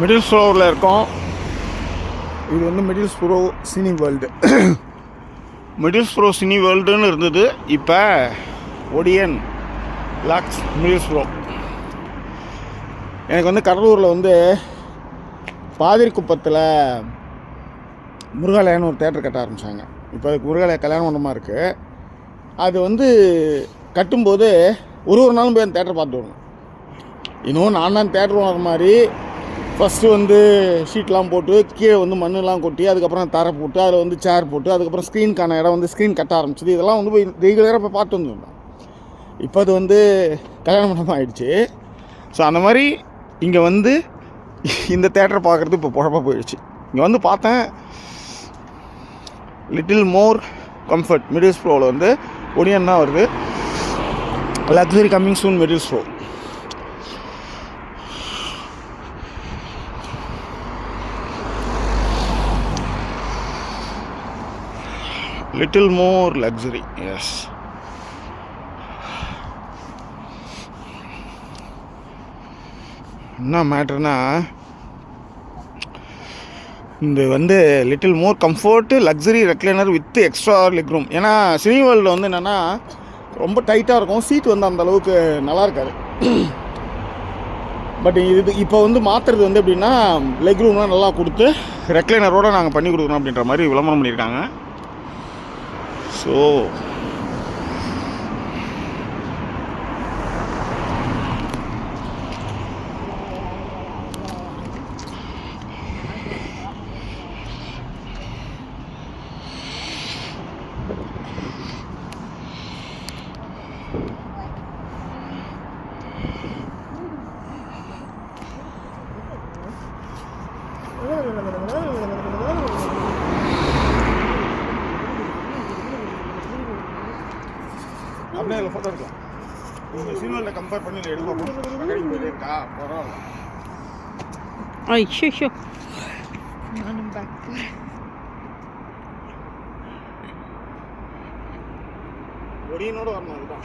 Middle ஃப்ளோரில் இருக்கோம். இது வந்து middle floor Cine World middle floor Cine வேர்ல்டுன்னு இருந்தது. இப்போ ஒடியன் லாக்ஸ் மிடில் ஃப்ளோ எனக்கு வந்து கடலூரில் வந்து பாதிரிக்குப்பத்தில் முருகாலயன்னு ஒரு தேட்டர் கட்ட ஆரம்பித்தாங்க இப்போ அதுக்கு முருகாலய கல்யாண மண்டபமாக இருக்குது அது வந்து கட்டும்போது ஒரு ஒரு நாளும் போய் அந்த தேட்டரை பார்த்து வரணும். இன்னும் நான் தான் தேட்டர் வர மாதிரி ஃபஸ்ட்டு வந்து ஷீட்லாம் போட்டு கீழே வந்து மண்ணெலாம் கொட்டி அதுக்கப்புறம் தரை போட்டு அதில் வந்து சேர் போட்டு அதுக்கப்புறம் ஸ்க்ரீனுக்கான இடம் வந்து ஸ்க்ரீன் கட்ட ஆரம்பிச்சிது. இதெல்லாம் வந்து போய் ரெகுலராக போய் பார்த்து வந்துருந்தோம் இப்போ அது வந்து கல்யாண மண்டபம் ஆகிடுச்சு ஸோ அந்த மாதிரி இங்கே வந்து இந்த தேட்டரை பார்க்குறது இப்போ குழப்ப போயிடுச்சு. இங்கே வந்து பார்த்தேன் லிட்டில் மோர் கம்ஃபர்ட் மிடில் ஃப்ளோவில் வந்து ஒனியன் தான் வருது. Luxury coming soon middle floor little more luxury S என்ன மேட்ருனா இந்த வந்து little more comfort luxury recliner with extra leg room ஏன்னா சினி வேர்ல்டில் வந்து என்னென்னா ரொம்ப டைட்டாக இருக்கும். சீட் வந்து அந்த அளவுக்கு நல்லா இருக்காது. பட் இது இப்போ வந்து மாற்றுறது வந்து எப்படின்னா லெக் ரூம்லாம் நல்லா கொடுத்து ரெக்லைனரோடு நாங்கள் பண்ணி கொடுக்குறோம் அப்படின்ற மாதிரி விளம்பரம் பண்ணியிருக்காங்க. ஸோ அப்படியே அதில் ஃபோட்டோ எடுக்கலாம். நீங்கள் சினிமாவில் கம்பேர் பண்ணி எடுக்கலாம் பக்கத்து இருக்கா? பரவாயில்ல ஐயோ நானும் பேக் ஒடியனோட வரணும் அதுதான்.